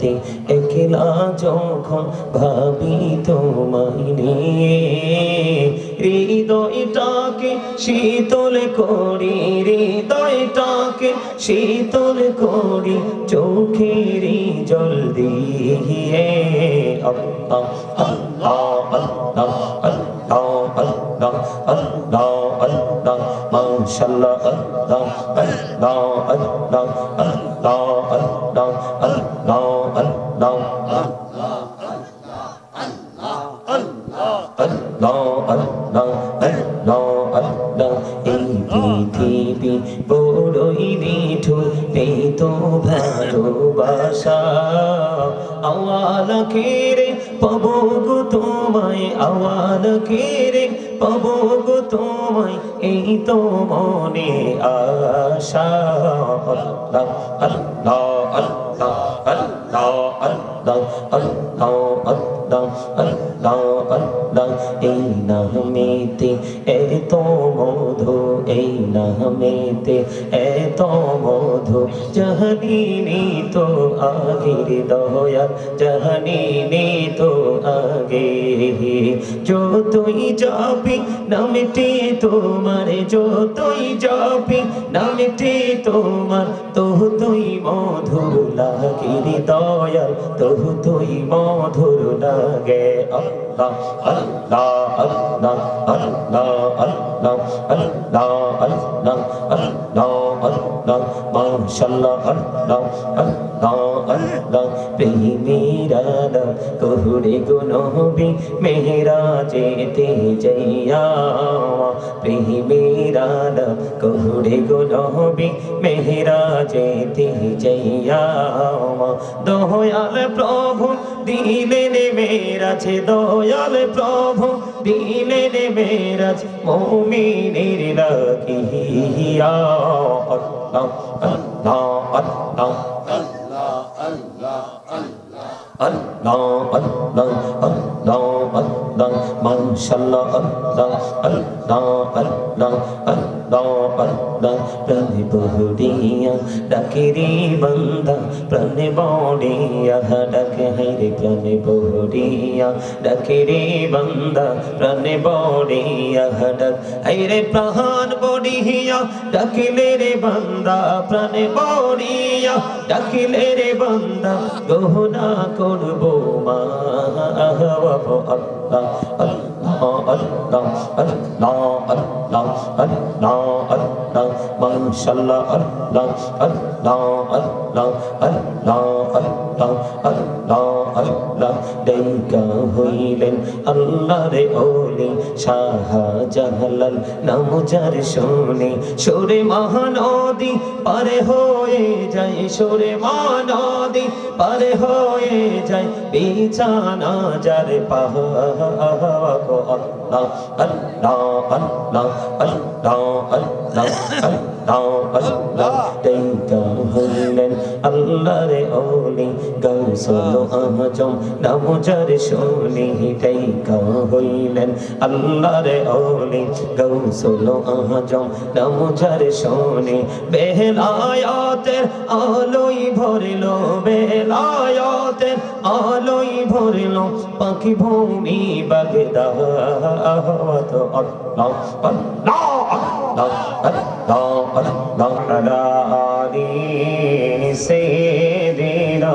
নিচুরাতে একলা যখন ভাবি তোমায় নিয়ে, হৃদয়টাকে শীতল করি হৃদয়টাকে শীতল করি, চোখের জল দিয়ে। আল্লাহ আল্লাহ আল্লাহ আল্লাহ আল্লাহ আল্লাহ আল্লাহ আল্লাহ আল্লাহ আল্লাহ এই পৃথিবী বড়ই নিঠুর নেই তো ভালোবাসা। আওয়াল খেরে পাবো গো তোমায় আওয়াল খেরে পাবো গো তোমায়, এই তো মনে আশা। আল্লাহ আল্লাহ Allah তো আগের দয়াল জাহানিনি তো আগে যতই যাবি নামটি তোমার যতই যাবি নামটি তোমার তো তুই মধুর লাগে দয়াল তো তুই মধুর লাগে আল্লাহ আল্লাহ আল্লাহ আল্লাহ আল্লাহ আল্লাহ আল্লাহ আল্লাহ আল্লাহ মাশাল্লাহ আল্লাহ আল্লাহ আল্লাহ প্রেমীরা কহুরে গুনবি মেহরা যেতে যাইয়া প্রেমীরা কহুরে গুনবি মেহরা যেতে যাইয়া দয়াল প্রভু দিলেন মেরাছে দয়াল প্রভু দিলেন মেরাজ মৌমিনের রাখিয়া আল্লাহ আল্লাহ আল্লাহ আল্লাহ আল্লাহ আল্লাহ আল্লাহ মাশাল্লাহ আল্লাহ আল্লাহ আল্লাহ আল্লাহ আল্লাহ প্রাণে বহুরিয়া ডাকে রে বান্দা প্রাণে বড়িয়া ডাকে হাইরে প্রাণে বহুরিয়া ডাকে রে বান্দা প্রাণে বড়িয়া ডাক হাইরে প্রাণ বড়িয়া ডাকিলে রে বান্দা প্রাণে বড়িয়া ডাকিলে রে বান্দা গহনা করব মা আল্লাহ আল্লাহ আল্লাহ আল্লাহ আল্লাহ আল্লাহ মাশাল্লাহ আল্লাহ নাম যার শুনে সুরে মহানদী পারে হয়ে যাই সুরে মানদি পার হয়ে যাই বিছানা যার পাহ। বেলায়তের আলোই ভরিল বেলায়তের আলোই ভরিল পাখি ভূমি বাগদাহ আলি সে দিনা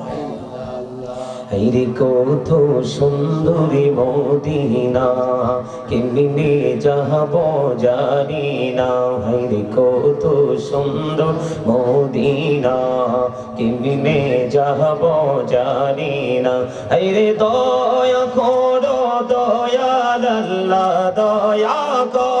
হেরে কত সুন্দরী মদিনা, কেমনে যাহব জানি না। হেরে কত সুন্দর মদিনা, কেমনে যাহব জানি না। হেরে দয়া করো, দয়াল আল্লাহ, দয়া করো।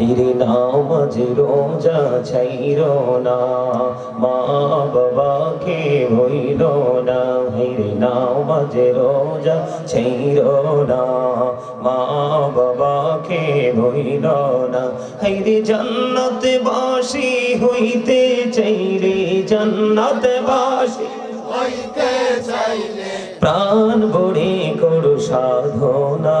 হাইরে নামাজ রোজা ছাইর না, মা বাবাকে হইল না হাইরে নামাজ রোজা ছাইর না, মা বাবাকে হইল না। হাইরে জান্নাত বাসি হইতে চাইরে, জান্নাত বাসি হইতে চাইলে প্রাণ ভরে করু সাধনা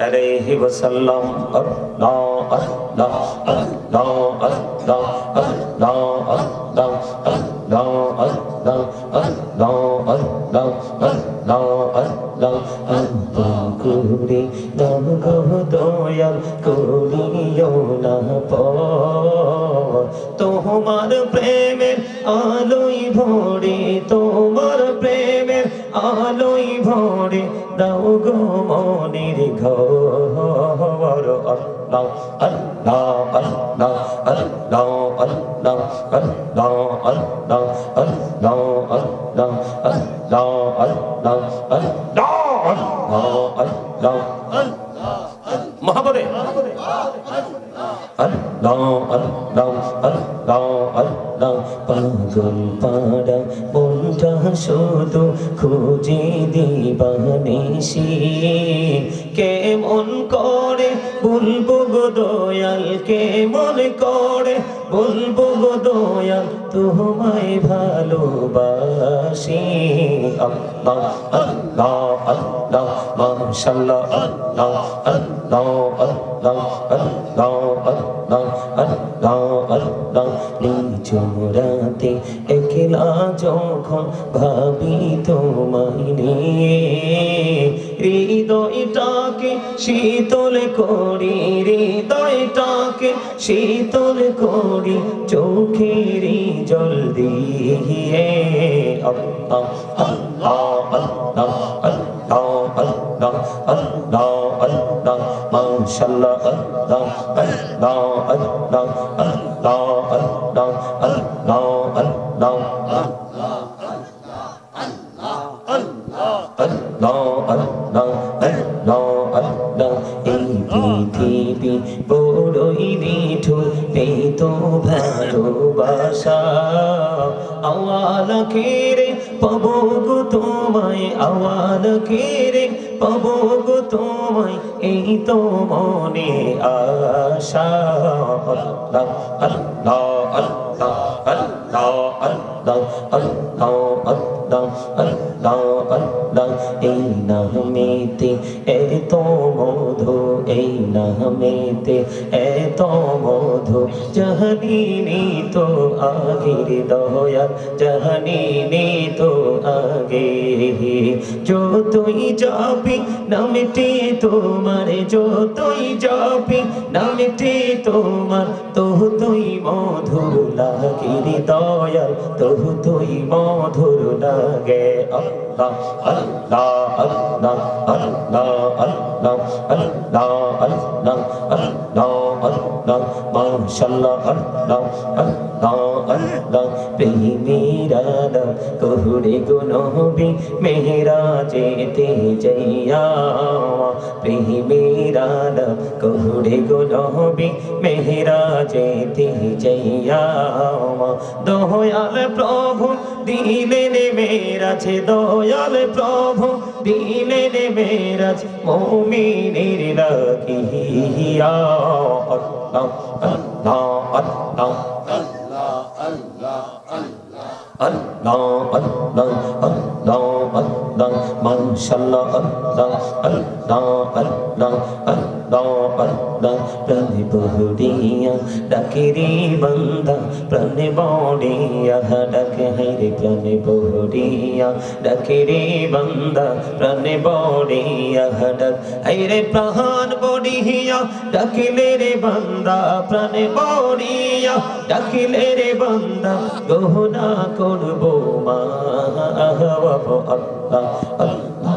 আলাইহি ওয়াসাল্লাম তোমার প্রেমের আলোই ভরে তোমার আলোই ভরে দাও গো মনের ঘর আল্লাহ আল্লাহ আল্লাহ আল্লাহ আল্লাহ আল্লাহ আল্লাহ আল্লাহ আল্লাহ আল্লাহ আল্লাহ আল্লাহ আল্লাহ মহাবরে আল্লাহ আল্লাহ আল্লাহ আল্লাহ পাগল পাড়া মনটা শুধু খুঁজে দিবানিসি কেমন করে? বলব গো দয়াল কেমন করে? বলব গো দয়াল, তোমায় ভালোবাসি। আল্লাহ আল্লাহ আল্লাহ মাশাল্লাহ আল্লাহ আল্লাহ আল্লাহ আল্লাহ আল্লাহ আল্লাহ আল্লাহ। নিজ একলা যখন ভাবি তোমায় নিয়ে হৃদয়টাকে শীতল করি হৃদয়টাকে শীতল করি চোখের জল দিয়ে আল্লাহ আল্লাহ আল্লাহ আল্লাহ আল্লাহ আল্লাহ আল্লাহ আল্লাহ খেরে পাবো গো তোমায়, আওয়াল কেরে পাবো গো তোমায়, এই তো মনে আশা। আল্লাহ আল্লাহ। মধু জাহানিনি তো আগের দয়াল জাহানিনি তো আগে যতই যাবি নামটি তোমার যতই যাবি নামটি তোমার তো তুই মধুর লাগে দয়াল তো তুই মধুর লাগে আল্লাহ আল্লাহ আল্লাহ আল্লাহ আল্লাহ আল্লাহ আল্লাহ আল্লাহ মাশাআল্লাহ, আল্লাহ আল্লাহ আল্লাহ। প্রেমীরা কহুরে গুনবি মেহরা যেতে যাইয়া প্রেমীরা কহুরে গুনবি মেহরা যেতে যাইয়া দয়াল প্রভু, দিলেন মেরাজ দয়াল প্রভু, দিলেন মেরাজ মমিনের লাগিয়া আল্লাহ আল্লাহ আল্লাহ আল্লাহ আল্লাহ আল্লাহ প্রাণে বহুরিয়া ডাকে রে বান্দা প্রাণে বড়িয়া ডাকে হাইরে প্রাণে বহুরিয়া ডাকে রে বান্দা প্রাণে বড়িয়া ডাক হাইরে প্রাণ বড়িয়া ডাকিলে রে বান্দা প্রাণে বড়িয়া ডাকিলে রে বান্দা গহনা করব মা আল্লাহ আল্লাহ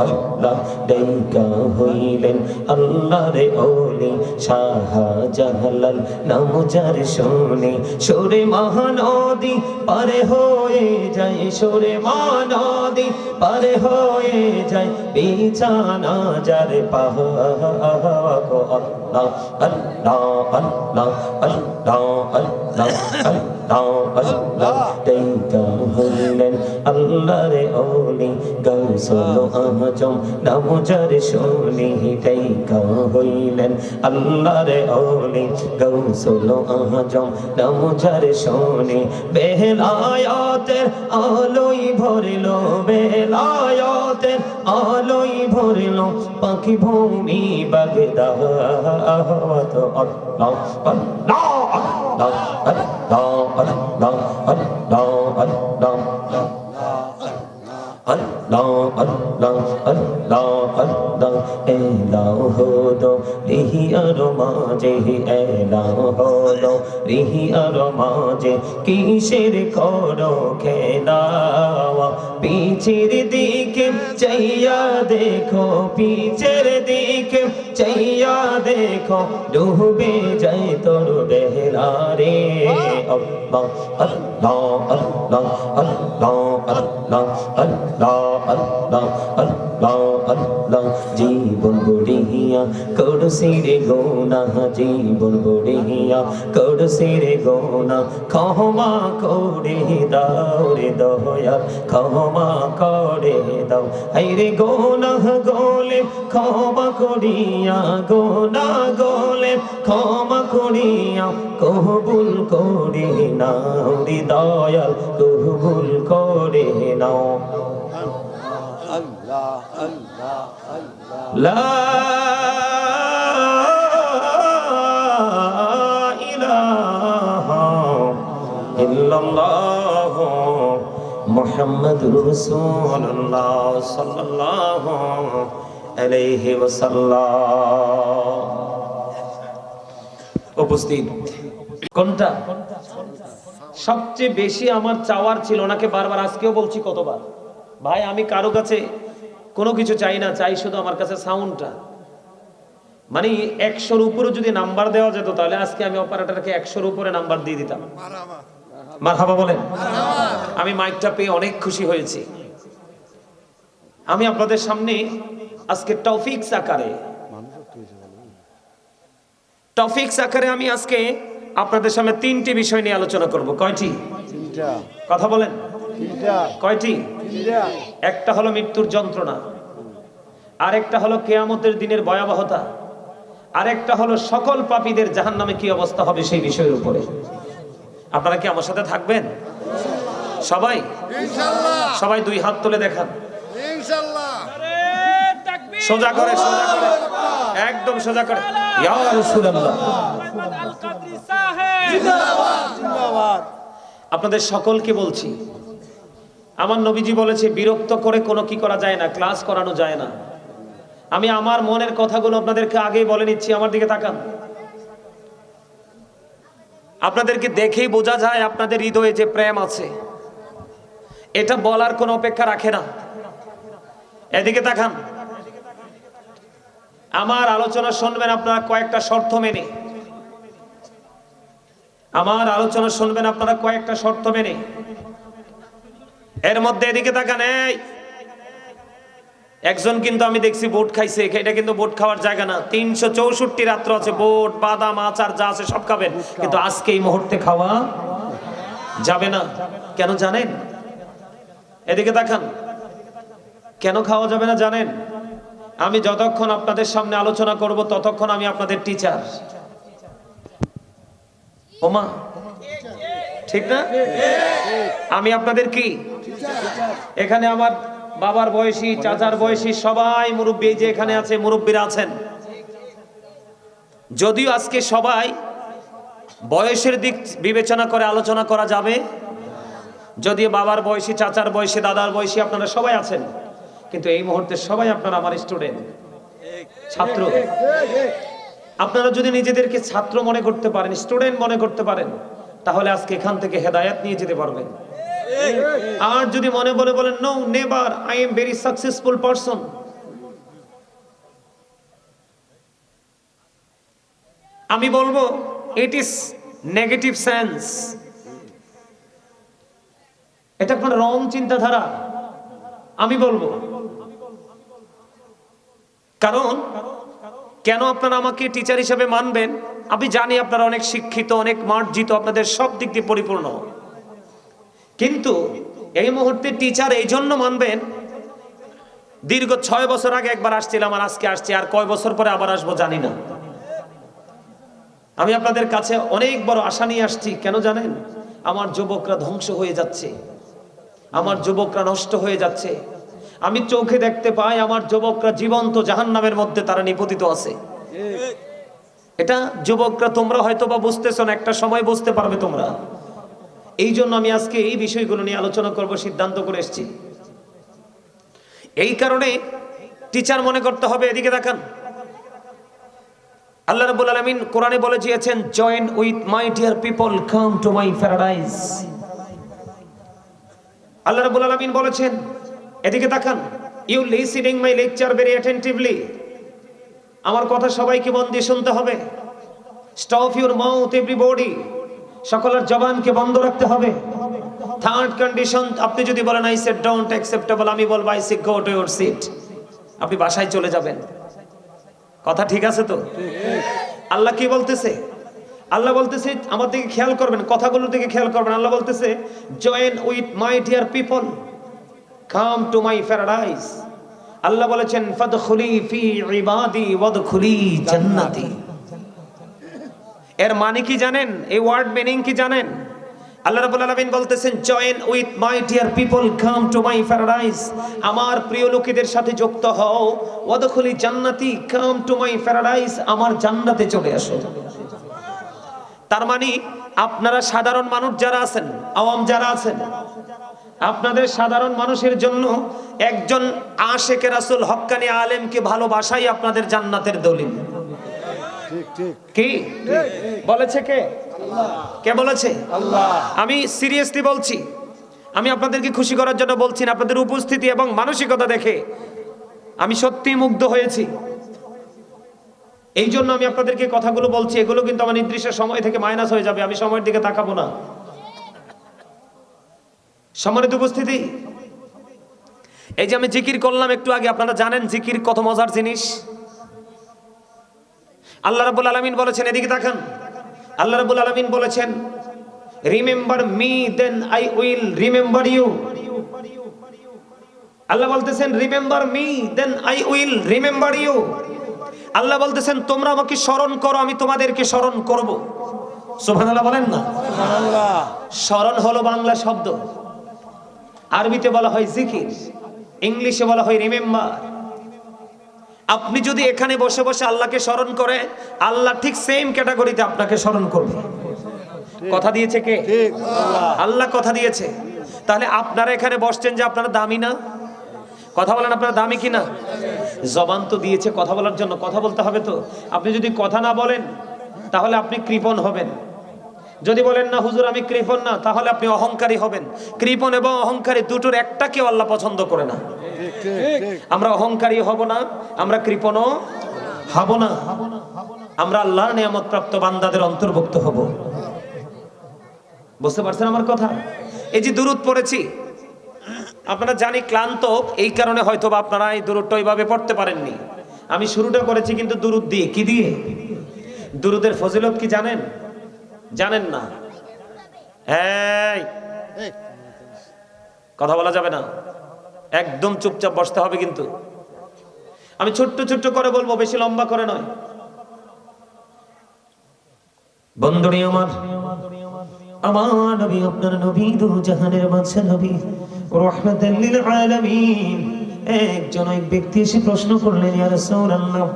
আল্লাহ আল্লাহ আল্লাহ আল্লাহ হইলেন আল্লাহরে ওলি শাহ জাহালাল নাম যার শুনে সুরে মহানদী পারে হয়ে যায় সুরে মহানদী পারে হয়ে যায় বিছানা যার পাহ আল্লাহ আল্লাহ আল্লাহ আল্লাহ আল্লাহ আল্লাহ আল্লাহ দেইকা হলেন আল্লাহর অলি গৌসল আজম নামজার শনি টাইকা হইলেন আল্লাহর অলি গৌসল আজম নামজার শনি বেলায়াতের আলোই ভরিল, বেলায়াতের আলোই ভরিল, পাখি ভূমি বাগদাহ অল্লাহ অল্লাহ অল্লাহ অল্লাহ অল্লাহ এলাও হলো রিহি আর মাঝে এলাও হলো রিহি আর মাঝে কিসের করো খেলাওয়া পিছের দিকে চাইয়া দেখো পিছের দিকে চাইয়া দেখো ডুবে যাই তোর বেহলা রে আল্লাহ আল্লাহ আল্লাহ আল্লাহ আল্লাহ আল্লাহ আল্লাহ আল্লাহ আল্লাহ জীবন গড়িয়া করছি রে গোনা জীবন গড়িয়া করছি রে গোনা ক্ষমা করে দাও রে দয়া ক্ষমা করে দাও। হাই রে গোনা গোলে, ক্ষমা করিয়া গোনা গোলে, ক্ষমা করিয়া কবুল করে নাও রে দয়াল কবুল করে নাও। আল্লাহ আল্লাহ আল্লাহ লা মুহাম্মাদুর রাসূলুল্লাহ সাল্লাল্লাহু আলাইহি ওয়াসাল্লাম। উপস্থিত। কোনটা? সবচেয়ে বেশি আমার চাওয়ার ছিল, ওনাকে বারবার আজকেও বলছি কতবার। ভাই, আমি কারও কাছে কোনো কিছু চাই না, চাই শুধু আমার কাছে সাউন্ডটা মানে একশোর উপরে যদি নাম্বার দেওয়া যেত, তাহলে আজকে আমি অপারেটরকে একশোর উপরে নাম্বার দিয়ে দিতাম। মারহাবা বলেন। আমি মাইকটা পেয়ে অনেক খুশি হয়েছি। আমি আপনাদের সামনে আজকে টফিক্স আকারে টফিক্স আকারে আমি আজকে আপনাদের সামনে তিনটি বিষয় নিয়ে আলোচনা করব। কয়টি? কথা বলেন। কয়টি? একটা হলো মৃত্যুর যন্ত্রণা। আরেকটা হলো কেয়ামতের দিনের ভয়াবহতা। আরেকটা হলো সকল পাপীদের জাহান নামে কি অবস্থা হবে সেই বিষয়ের উপরে। আপনারা কি আমার সাথে থাকবেন? সবাই? সবাই দুই হাত তুলে দেখান। সোজা করে সোজা করে। একদম সোজা করে। ইয়া রাসূলুল্লাহ। জিন্দাবাদ। আপনাদের সকলকে বলছি আমার নবীজি বলেছে বিরক্ত করে কোনো কি করা যায় না ক্লাস করানো যায় না। আমি আমার মনের কথাগুলো আপনাদেরকে আগেই বলে নিচ্ছি আমার দিকে তাকান। আপনাদেরকে দেখেই বোঝা যায় আপনাদের হৃদয়ে যে প্রেম আছে। এটা বলার কোনো অপেক্ষা রাখে না। এদিকে তাকান। আমার আলোচনা শুনবেন আপনারা কয়েকটা শর্ত মেনে। আমার আলোচনা শুনবেন আপনারা কয়েকটা শর্ত মেনে। এর মধ্যে এদিকে তাকান, এই একজন কিন্তু আমি দেখছি বোট খাইছে এটা কিন্তু বোট খাওয়ার জায়গা না। তিনশো চৌষট্টি রাত্র আছে বোট বাদাম আচার যা আছে সব খাবেন। কিন্তু আজকে এই মুহূর্তে খাওয়া যাবে না। কেন জানেন? এদিকে দেখান। কেন খাওয়া যাবে না জানেন? আমি যতক্ষণ আপনাদের সামনে আলোচনা করব ততক্ষণ আমি আপনাদের টিচার ওমা ঠিক না? আমি আপনাদের কি? এখানে আমার বাবার বয়সী, চাচার বয়সী সবাই মুরব্বী যে এখানে আছে, মুরব্বীরা আছেন। যদিও আজকে সবাই বয়সের দিক বিবেচনা করে আলোচনা করা যাবে। যদিও বাবার বয়সী, চাচার বয়সী, দাদার বয়সী আপনারা সবাই আছেন। কিন্তু এই মুহূর্তে সবাই আপনারা আমার স্টুডেন্ট, ছাত্র। আপনারা যদি নিজেদেরকে ছাত্র মনে করতে পারেন, স্টুডেন্ট মনে করতে পারেন, তাহলে আজকে এখান থেকে হেদায়াত নিয়ে যেতে পারবেন। আর যদি মনে বলে বলেন no never I am very successful person আমি বলব ইট ইস নেগেটিভ সেন্স এটা আপনার রং চিন্তাধারা। আমি বলব। কারণ, কেন আপনারা আমাকে টিচার হিসেবে মানবেন? আমি জানি আপনারা অনেক শিক্ষিত, অনেক মার্জিত, আপনাদের সব দিক দিয়ে পরিপূর্ণ। কিন্তু এই মুহূর্তে টিচার এই জন্য মানবেন দীর্ঘ ছয় বছর আগে একবার আসছিলাম আর আজকে আসছি আর কয় বছর পরে আবার আসব জানি না। আমি আপনাদের কাছে অনেক বড় আশা নিয়ে আসছি কেন জানেন? আমার যুবকরা ধ্বংস হয়ে যাচ্ছে আমার যুবকরা নষ্ট হয়ে যাচ্ছে। আমি চোখে দেখতে পাই আমার যুবকরা জীবন্ত জাহান্নামের মধ্যে তারা নিপতিত আছে। এটা যুবকরা তোমরা হয়তো বা বুঝতেছো না একটা সময় বুঝতে পারবে তোমরা। এই জন্য আমি আজকে এই বিষয়গুলো নিয়ে আলোচনা করব, সিদ্ধান্ত করে এসেছি। এই কারণে টিচার মনে করতে হবে, এদিকে দেখান। আল্লাহ রাব্বুল আলামিন কোরআনে বলে দিয়েছেন join with my dear people come to my paradise আল্লাহ রাব্বুল আলামিন বলেছেন, এদিকে তাকান you listening my lecture very attentively আমার কথা সবাইকে মন দিয়ে শুনতে হবে। স্টপ ইউর মাউথ এভরিবডি সকলের জবানকে বন্ধ রাখতে হবে। থার্ড কন্ডিশন আপনি যদি বলেন আই সেড ডোন্ট অ্যাকসেপ্টেবল আমি বলব I say go to your seat আপনি বাসায় চলে যাবেন। কথা ঠিক আছে তো? আল্লাহ কি বলতেছে? আল্লাহ বলতেছে, আমার দিকে খেয়াল করবেন, কথাগুলোর দিকে খেয়াল করবেন। আল্লাহ বলতেছে join with my dear people come to my paradise আল্লাহ বলেছেন, ফাদখুলি ফি ইবাদি, ওয়াদখুলি জান্নাতি। এর মানে কি জানেন? এই ওয়ার্ড মিনিং কি জানেন? আল্লাহ রাব্বুল আলামিন বলতেছেন join with my dear people come to my paradise আমার প্রিয় লোকেদের সাথে যুক্ত হও। ওয়াদখুলি জান্নাতি কাম টু মাই প্যারাডাইস আমার জান্নাতে চলে আসো। তার মানে আপনারা সাধারণ মানুষ যারা আছেন, আওয়াম যারা আছেন, আপনাদের সাধারণ মানুষের জন্য একজন আশেকে রাসূল, হক্কানি আলেমকে ভালোবাসাই আপনাদের জান্নাতের দলিল। কি? বলেছে কে? কে বলেছে? আমি সিরিয়াসলি বলছি। আমি আপনাদেরকে খুশি করার জন্য বলছি আপনাদের উপস্থিতি এবং মানসিকতা দেখে আমি সত্যি মুগ্ধ হয়েছি। এই জন্য আমি আপনাদেরকে কথাগুলো বলছি, এগুলো কিন্তু আমার নির্দিষ্ট সময় থেকে মাইনাস হয়ে যাবে, আমি সময়ের দিকে তাকাবো না। সম্মানিত উপস্থিতি, এই যে আমি জিকির করলাম, একটু আগে আপনারা জানেন জিকির কত মজার জিনিস। আল্লাহ রাব্বুল আলামিন বলেছেন এদিকে তাকান। আল্লাহ রাব্বুল আলমিন বলেছেন remember me then I will remember you আল্লাহ বলতেছেন remember me then I will remember you আল্লাহ বলতেছেন তোমরা আমাকে স্মরণ করো আমি তোমাদেরকে স্মরণ করব। সুবহানাল্লাহ বলেন না? স্মরণ হলো বাংলা শব্দ। আরবিতে বলা হয় জিকির ইংলিশে বলা হয় রিমেম্বার। আপনি যদি এখানে বসে বসে আল্লাহকে স্মরণ করে আল্লাহ ঠিক সেম ক্যাটাগরিতে আপনাকে স্মরণ করবে। কথা দিয়েছে কে? আল্লাহ আল্লাহ কথা দিয়েছে। তাহলে আপনারা এখানে বসছেন যে আপনারা দামি না? কথা বলেন আপনারা দামি কিনা? জবান তো দিয়েছে কথা বলার জন্য কথা বলতে হবে তো। আপনি যদি কথা না বলেন তাহলে আপনি কৃপণ হবেন। যদি বলেন না হুজুর আমি কৃপণ না তাহলে আপনি অহংকারী হবেন। কৃপণ এবং অহংকারী দুটোর একটাকেও আল্লাহ পছন্দ করে না। আমরা অহংকারী হব না, আমরা কৃপণও হব না। আমরা আল্লাহর নিয়ামত প্রাপ্ত বান্দাদের অন্তর্ভুক্ত হব। বুঝতে পারছেন আমার কথা? এই যে দূরত পড়েছি, আপনারা জানি ক্লান্ত এই কারণে হয়তো বা আপনারা এই দূরটা ওইভাবে পড়তে পারেননি। আমি শুরুটা করেছি কিন্তু দূরত দিয়ে, কি দিয়ে? দুরুদের ফজিলত কি জানেন? জানেন না। কথা বলা যাবে না। একদম চুপচাপ বসতে হবে কিন্তু। আমি ছোট্ট ছোট্ট করে বলব, বেশি লম্বা করে নয়। বন্ধুরি আমার আমার নবী, আপনার নবী দু জাহানের বাদশা নবী আলামিন। একজন এক ব্যক্তি এসে প্রশ্ন করলেন, ইয়া রাসূলুল্লাহ,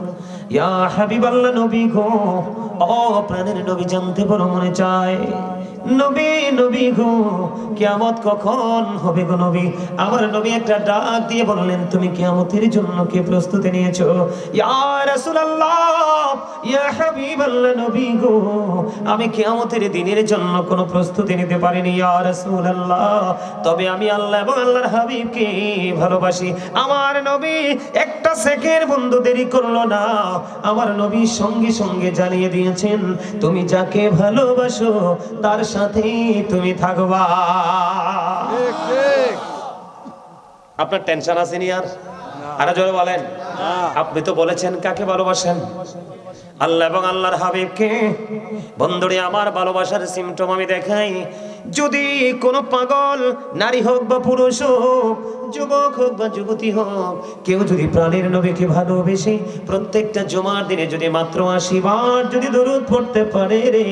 ইয়া হাবিবাল্লাহ নবী গো ও প্রাণের নবী জানতে বড় মনে চায়। নবী নবী গো, কেয়ামত কখন হবে গো নবী? আমার নবী একটা ডাক দিয়ে বললেন, তুমি কেয়ামতের জন্য কি প্রস্তুতি নিয়েছো? ইয়া রাসূলুল্লাহ ইয়া হাবিবাল্লাহ নবী গো আমি কিয়ামতের দিনের জন্য কোনো প্রস্তুতি নিতে পারিনি ইয়া রাসূলুল্লাহ। তবে আমি আল্লাহ এবং আল্লাহর হাবিবকে ভালোবাসি। আমার নবী একটা সেকেন্ড বন্ধু দেরি করল না। আমার নবী সঙ্গে সঙ্গে জানিয়ে দিয়েছেন তুমি যাকে ভালোবাসো তার সাথেই তুমি থাকবা। ঠিক ঠিক। আপনার টেনশন আসেনি আর? আরে জোরে বলেন। আপনি তো বলেছেন কাকে ভালোবাসেন? আল্লাহ এবং আল্লাহর হাবিবকে বন্ধুরে আমার ভালোবাসার সিমটম আমি দেখাই। যদি কোনো পাগল নারী হোক বা পুরুষ হোক যুবক হোক বা যুবতী হোক কেউ যদি প্রাণের নবীকে ভালোবেসে প্রত্যেকটা জমার দিনে যদি মাত্র আশি বার যদি দরুদ পড়তে পারে রে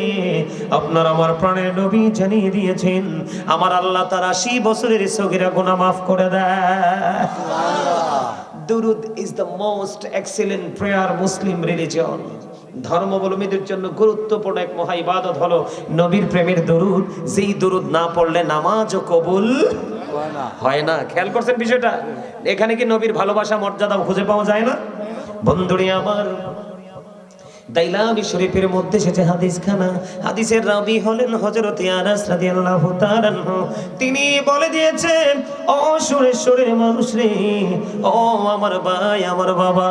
আপনার আমার প্রাণের নবী জানিয়ে দিয়েছেন আমার আল্লাহ তার আশি বছরের সগিরা গুনাহ মাফ করে দেয়। দুরুদ is the most excellent prayer Muslim religion ধর্মাবলম্বীদের জন্য গুরুত্বপূর্ণ এক মহা ইবাদত হলো নবীর প্রেমের দরুদ। যেই দরুদ না পড়লে নামাজও কবুল হয় না। খেয়াল করছেন বিষয়টা? এখানে কি নবীর ভালোবাসা মর্যাদা খুঁজে পাওয়া যায় না? বন্ধুরি আমার দাইলামি শরীফের মধ্যে এসেছে হাদিস খানা হাদিসের রাবি হলেন হযরত আনাস রাদিয়াল্লাহু তাআলা। তিনি বলে দিয়েছেন, ও সুরেশ্বরের মানুষ রে, ও আমার ভাই, আমার বাবা,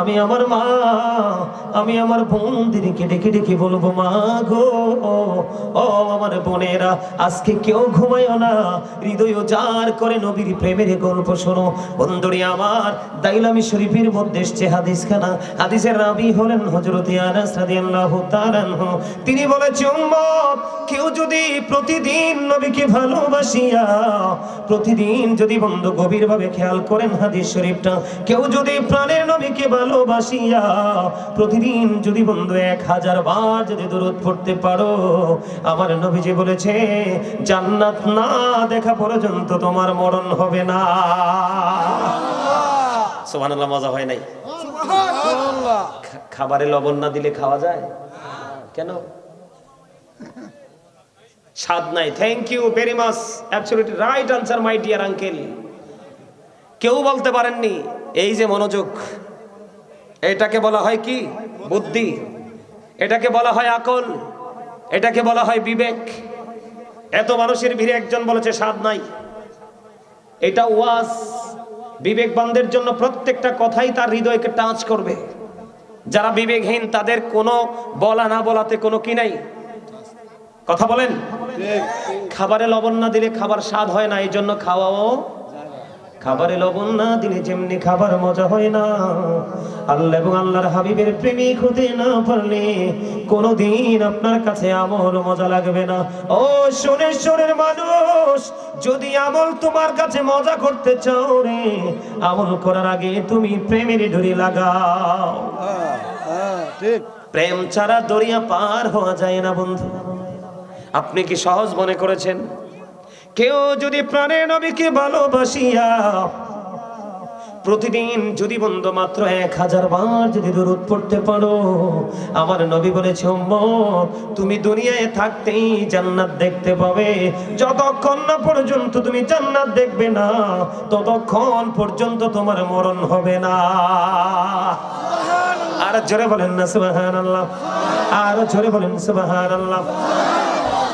আমি আমার মা, আমি আমার বোনদেরকে ডেকে ডেকে বলব, মা গো, ও আমার বোনেরা, আজকে কেউ ঘুমায়ও না হৃদয় জার করে নবীর প্রেমের গল্প শোনো। বন্ধুরি আমার, দাইলামি শরীফের মধ্যে এসছে হাদিস খানা হাদিসের রাবি হলেন তিনি বলেছে, উম্মত, কেউ যদি প্রতিদিন নবীকে ভালোবাসিয়া, প্রতিদিন যদি বন্ধু গভীরভাবে খেয়াল করেন হাদিস শরীফটা, কেউ যদি প্রাণের নবীকে ভালোবাসিয়া, প্রতিদিন যদি বন্ধু এক হাজার বার যদি দূরত পড়তে পারো, আমার নবীজি বলেছে, জান্নাত না দেখা পর্যন্ত তোমার মরণ হবে না। সুবহানাল্লাহ, মজা হয় নাই? খাবারে লবণ না দিলে খাওয়া যায়? কেন? স্বাদ নাই। Thank you very much absolutely right answer my dear uncle কেউ বলতে পারেননি, এই যে মনোযোগ। এটাকে বলা হয় কি? বুদ্ধি। এটাকে বলা হয় আকল। এটাকে বলা হয় বিবেক। এত মানুষের ভিড়ে একজন বলেছে, স্বাদ নাই। এটা ওয়াজ। বিবেকবানদের জন্য প্রত্যেকটা কথাই তার হৃদয়কে টাচ করবে। যারা বিবেকহীন তাদের কোনো বলা না বলাতে কোনো কি নাই? কথা বলেন? খাবারে লবণ না দিলে খাবার স্বাদ হয় না এই জন্য খাওয়াও খাবারে লবণ না দিলে যেমনি খাবার মজা হয় না। আল্লাহ এবং আল্লাহর হাবিবের প্রেমিক হতে না পারলে কোনোদিন আপনার কাছে আমল মজা লাগবে না। ও সোনেশ্বরের মানুষ, যদি আমল তোমার কাছে মজা করতে চাও রে, আমল করার আগে তুমি প্রেমের ডুরি লাগাও। প্রেম ছাড়া দরিয়া পার হওয়া যায় না বন্ধু। আপনি কি সহজ মনে করেছেন? কেউ যদি প্রাণে নবীকে ভালোবাসিয়া প্রতিদিন যদি বন্ধু মাত্র এক হাজার বার যদি দূরত পড়তে পারো, আমার নবী বলেছে তুমি দুনিয়ায় থাকতেই জান্নাত দেখতে পাবে। যতক্ষণ না পর্যন্ত তুমি জান্নাত দেখবে না, ততক্ষণ পর্যন্ত তোমার মরণ হবে না। আর জোরে বলেন না সুবাহান আল্লাহ আর জোরে বলেন সুবাহান আল্লাহ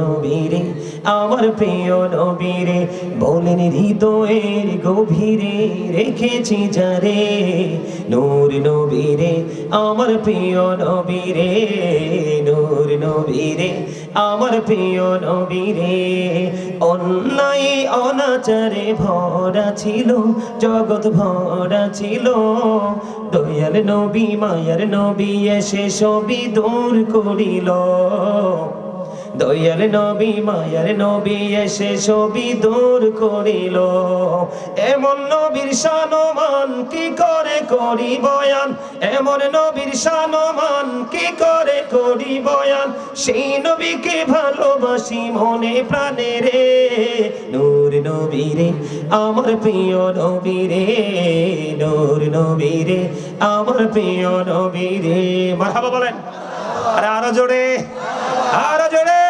নবীরে, আমার প্রিয় নবীরে বলেন হৃদয়ের গভীরে রেখেছি যারে। নূর নবীরে, আমার প্রিয় নবীরে, নূর নবীরে, আমার প্রিয় নবীরে। অন্যায় অনাচারে ভরা ছিল, জগৎ ভরা ছিল। দয়াল নবী, মায়ার নবী এসে সবই দূর করিল। দয়াল নবী, মায়ার নবী এসে ছবি দূর করিল। এমন নবীর সানমান কি করে করি বয়ান? এমন নবীর সানমান কি করে করি বয়ান? সেই নবীকে ভালোবাসি মনে প্রাণে রে। নূর নবী রে, আমার প্রিয় নবী রে। নূর নবী রে, আমার প্রিয় নবী রে। মারহাবা বলেন। আরে আরও জোরে আরও জোরে।